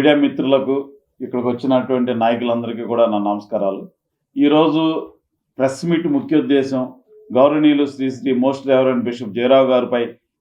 Media మిత్రులకు ఇక్కడికి వచ్చినటువంటి నాయకులందరికీ కూడా నా నమస్కారాలు. ఈరోజు ప్రెస్ మీట్ ముఖ్య ఉద్దేశం గౌరవనీయులు Sri Sri most reverend bishop Jayarao గారిపై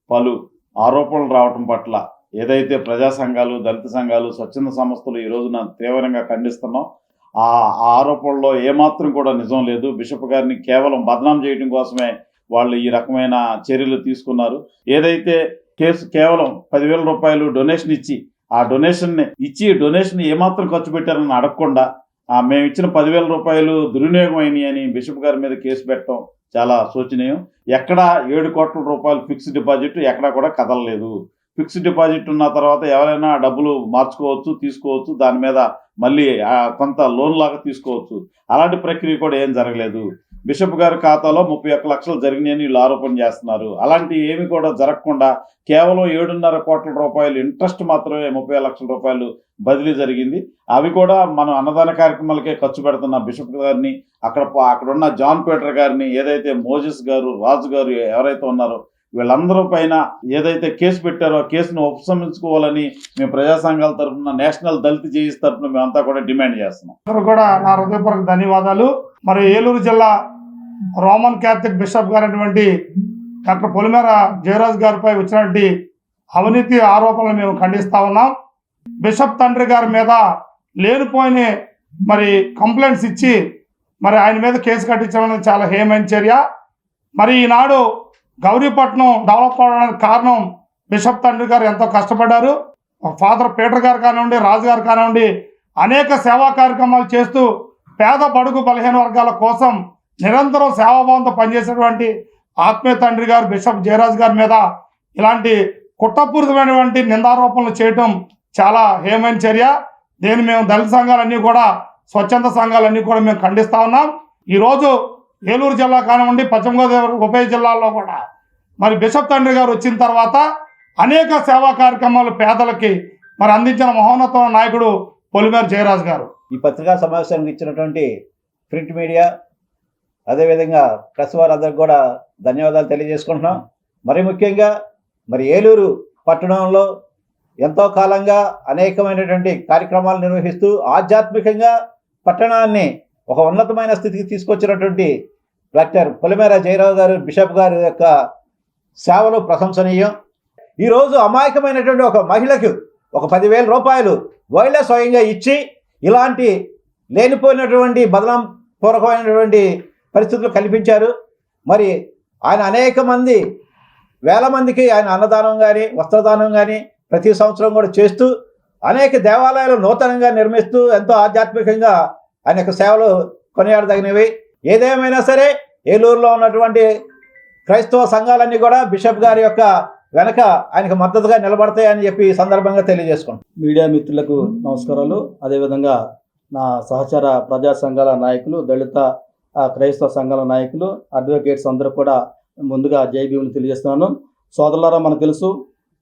పలు ఆరోపణలు రావటం పట్ల ఏదైతే ప్రజా సంఘాలు దళిత సంఘాలు స్వచ్ఛంద సంస్థలు ఈ రోజున తీవ్రంగా ఖండిస్తున్నాం. ఆ ఆ ఆరోపణలో ఏమాత్రం కూడా నిజం లేదు. బిషప్ గారిని కేవలం బదనాం చేయడం కోసమే వాళ్ళు ఈ రకమైన చర్యలు తీసుకున్నారు. ఏదైతే కేసు కేవలం పదివేల రూపాయలు డొనేషన్ ఇచ్చి ఆ డొనేషన్ని ఇచ్చి డొనేషన్ ఏమాత్రం ఖర్చు పెట్టారని అడగకుండా ఆ మేము ఇచ్చిన పదివేల రూపాయలు దుర్వినియోగం అని బిషప్ గారి మీద కేసు పెట్టడం చాలా శోచనీయం. ఎక్కడ ఏడు కోట్ల రూపాయలు ఫిక్స్డ్ డిపాజిట్ ఎక్కడా కూడా కదలలేదు. ఫిక్స్డ్ డిపాజిట్ ఉన్న తర్వాత ఎవరైనా డబ్బులు మార్చుకోవచ్చు తీసుకోవచ్చు దాని మీద మళ్ళీ కొంత లోన్ లాగా తీసుకోవచ్చు. అలాంటి ప్రక్రియ కూడా ఏం జరగలేదు. బిషప్ గారి ఖాతాలో ముప్పై ఒక్క లక్షలు జరిగినాయని వీళ్ళు ఆరోపణ చేస్తున్నారు. అలాంటి ఏమి కూడా జరగకుండా కేవలం ఏడున్నర కోట్ల రూపాయలు ఇంట్రెస్ట్ మాత్రమే ముప్పై లక్షల రూపాయలు బదిలీ జరిగింది. అవి కూడా మనం అన్నదాన కార్యక్రమాలకే ఖర్చు పెడుతున్న బిషప్ గారిని అక్కడ అక్కడ ఉన్న జాన్ పీటర్ గారిని ఏదైతే మోజెస్ గారు రాజు గారు ఎవరైతే ఉన్నారో వీళ్ళందరూ పైన ఏదైతే కేసు పెట్టారో కేసును ఉపశమించుకోవాలని మేము ప్రజా సంఘాల తరఫున నేషనల్ దళిత జేఈస్ తరఫున మేమంతా కూడా డిమాండ్ చేస్తున్నాం. అందరూ కూడా నా హృదయపూర్వక ధన్యవాదాలు. మరి ఏలూరు జిల్లా రోమన్ క్యాథలిక్ బిషప్ గారైనటువంటి డాక్టర్ పొలిమేర జయరాజ్ గారిపై వచ్చినటువంటి అవినీతి ఆరోపణలు మేము ఖండిస్తా ఉన్నాం. బిషప్ తండ్రి గారి మీద లేనిపోయిన మరి కంప్లైంట్స్ ఇచ్చి మరి ఆయన మీద కేసు కట్టించడం చాలా హేమైన చర్య. మరి ఈనాడు గౌరీపట్నం డెవలప్ అవడానికి కారణం బిషప్ తండ్రి గారు ఎంతో కష్టపడ్డారు. ఫాదర్ పీటర్ గారు కానివ్వండి రాజు గారు కానివ్వండి అనేక సేవా కార్యక్రమాలు చేస్తూ పేద బడుగు బలహీన వర్గాల కోసం నిరంతరం సేవాభావంతో పనిచేసేటువంటి ఆత్మీయ తండ్రి గారు బిషప్ జయరాజ్ గారి మీద ఇలాంటి కుట్రపూరితమైనటువంటి నిందారోపణలు చేయటం చాలా హేమైన చర్య. దీన్ని మేము దళిత సంఘాలన్నీ కూడా స్వచ్ఛంద సంఘాలన్నీ కూడా మేము ఖండిస్తూ ఉన్నాం. ఈరోజు ఏలూరు జిల్లా కానివ్వండి పశ్చిమ గోదావరి ఉభయ జిల్లాల్లో కూడా. మరి బిషప్ తండ్రి గారు వచ్చిన తర్వాత అనేక సేవా కార్యక్రమాలు పేదలకి మరి అందించిన మహోన్నత నాయకుడు పొలిమేర జయరాజ్ గారు. ఈ పత్రికా సమావేశానికి ఇచ్చినటువంటి ప్రింట్ మీడియా అదేవిధంగా ప్రెస్ వారందరికి కూడా ధన్యవాదాలు తెలియజేసుకుంటున్నాం. మరి ముఖ్యంగా మరి ఏలూరు పట్టణంలో ఎంతో కాలంగా అనేకమైనటువంటి కార్యక్రమాలు నిర్వహిస్తూ ఆధ్యాత్మికంగా పట్టణాన్ని ఒక ఉన్నతమైన స్థితికి తీసుకొచ్చినటువంటి డాక్టర్ పొలిమేర జయరావు గారు బిషప్ గారి యొక్క సేవలు ప్రశంసనీయం. ఈరోజు అమాయకమైనటువంటి ఒక మహిళకు ఒక పదివేల రూపాయలు వాళ్ళే స్వయంగా ఇచ్చి ఇలాంటి లేనిపోయినటువంటి బదనాం పూర్వకమైనటువంటి పరిస్థితులు కల్పించారు. మరి ఆయన అనేక మంది వేల మందికి ఆయన అన్నదానం కానీ వస్త్రదానం కానీ ప్రతి సంవత్సరం కూడా చేస్తూ అనేక దేవాలయాలు నూతనంగా నిర్మిస్తూ ఎంతో ఆధ్యాత్మికంగా ఆయన యొక్క సేవలు కొనియాడదగినవి. ఏదేమైనా సరే ఏలూరులో ఉన్నటువంటి క్రైస్తవ సంఘాలన్నీ కూడా బిషప్ గారి యొక్క వెనక ఆయనకు మద్దతుగా నిలబడతాయని చెప్పి ఈ సందర్భంగా తెలియజేసుకుంటాం మీడియా మిత్రులకు నమస్కారాలు. అదేవిధంగా నా సహచర ప్రజా సంఘాల నాయకులు దళిత క్రైస్తవ సంఘాల నాయకులు అడ్వకేట్స్ అందరూ కూడా ముందుగా జైబీములు తెలియజేస్తున్నాను. సోదరులారా మనకు తెలుసు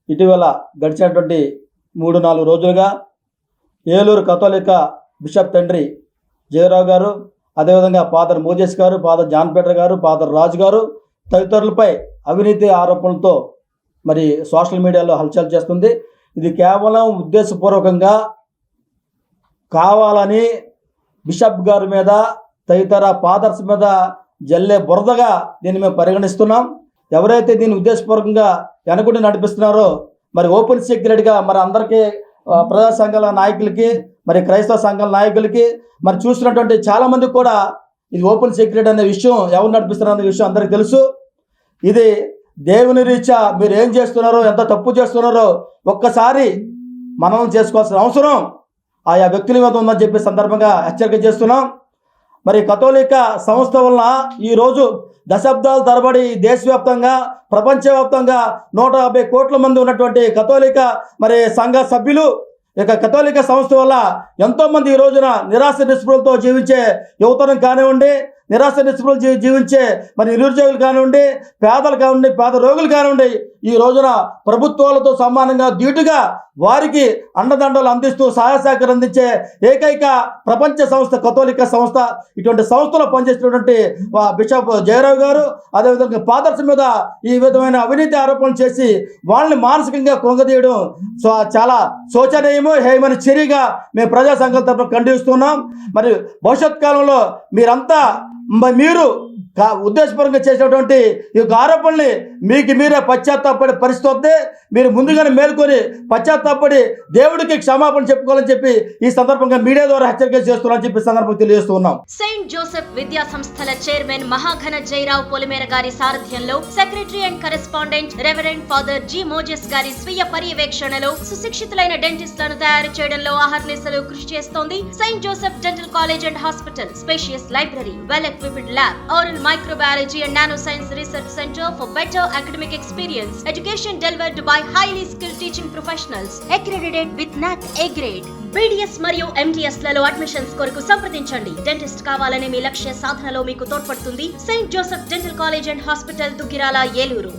ఇటీవల గడిచినటువంటి మూడు నాలుగు రోజులుగా ఏలూరు కథోలిక బిషప్ తండ్రి జయరావు గారు అదేవిధంగా ఫాదర్ మోజేష్ గారు ఫాదర్ జాన్ పీటర్ గారు ఫాదర్ రాజు గారు తదితరులపై అవినీతి ఆరోపణలతో మరి సోషల్ మీడియాలో హల్చల్ చేస్తుంది. ఇది కేవలం ఉద్దేశపూర్వకంగా కావాలని బిషప్ గారి మీద తదితర ఫాదర్స్ మీద జల్లే బురదగా దీన్ని మేము పరిగణిస్తున్నాం. ఎవరైతే దీన్ని ఉద్దేశపూర్వకంగా వెనకుండి నడిపిస్తున్నారో మరి ఓపెన్ సీక్రెట్గా మరి అందరికీ ప్రజా సంఘాల నాయకులకి మరి క్రైస్తవ సంఘాల నాయకులకి మరి చూసినటువంటి చాలామందికి కూడా ఇది ఓపెన్ సీక్రెట్ అనే విషయం ఎవరు నడిపిస్తున్నారు అనే విషయం అందరికీ తెలుసు. ఇది దేవుని రీత్యా మీరు ఏం చేస్తున్నారో ఎంత తప్పు చేస్తున్నారో ఒక్కసారి మననం చేసుకోవాల్సిన అవసరం. ఆయా వ్యక్తుల మీద ఉందని చెప్పి సందర్భంగా హెచ్చరిక చేస్తున్నాం. మరి కథోలిక సంస్థ వలన ఈరోజు దశాబ్దాల తరబడి దేశవ్యాప్తంగా ప్రపంచవ్యాప్తంగా నూట యాభై కోట్ల మంది ఉన్నటువంటి కథోలిక మరి సంఘ సభ్యులు ఇక కథోలిక సంస్థ వల్ల ఎంతోమంది ఈ రోజున నిరాశ నిస్పృహలతో జీవించే యువతరం కానివ్వండి నిరాశ నిస్పృహలు జీవించే మరి నిరుద్యోగులు కానివ్వండి పేదలు కానివ్వండి పేద రోగులు కానివ్వండి ఈ రోజున ప్రభుత్వాలతో సమానంగా ధీటుగా వారికి అండదండలు అందిస్తూ సహాయ సహకారం అందించే ఏకైక ప్రపంచ సంస్థ కథోలిక సంస్థ. ఇటువంటి సంస్థలో పనిచేసినటువంటి బిషప్ జయరావు గారు అదేవిధంగా పాదర్శ మీద ఈ విధమైన అవినీతి ఆరోపణలు చేసి వాళ్ళని మానసికంగా కొంగదీయడం చాలా శోచనీయము హేయమైన చర్యగా మేము ప్రజా సంఘాల తరఫున ఖండిస్తున్నాం. మరి భవిష్యత్ కాలంలో మీరంతా మీరు ఉద్దేశపూర్వకంగా చేసినటువంటి ఈ ఆరోపణల్ని మీకు మీరే పశ్చాత్తాపడి పరిస్థితి వస్తే మీరు ముందుగానే మేల్కొని పశ్చాత్తాపడి దేవుడికి క్షమాపణ చెప్పుకోవాలని చెప్పి ఈ సందర్భంగా మీడియా ద్వారా హెచ్చరిక చేస్తున్నామని చెప్పి సందర్భంగా సెయింట్ జోసెఫ్ విద్యా సంస్థల చైర్మన్ మహాఘన జయరావు పొలిమేర గారి సారథ్యంలో secretary and correspondent reverend father G Moses గారి స్వీయ పర్యవేక్షణలో సుశిక్షితులైన డెంటిస్టులను తయారు చేయడంలో అహర్నిశలు కృషి చేస్తోంది Saint Joseph dental college and hospital spacious library well equipped lab oral microbiology and nanoscience research center for better academic experience education delivered by highly skilled teaching professionals accredited with NAC A grade BDS మరియు ఎంటీఎస్లలో admissions కొరకు సంప్రదించండి dentist కావాలనే మీ లక్ష్య సాధనలో మీకు తోడ్పడుతుంది Saint Joseph dental college and hospital Duggirala Eluru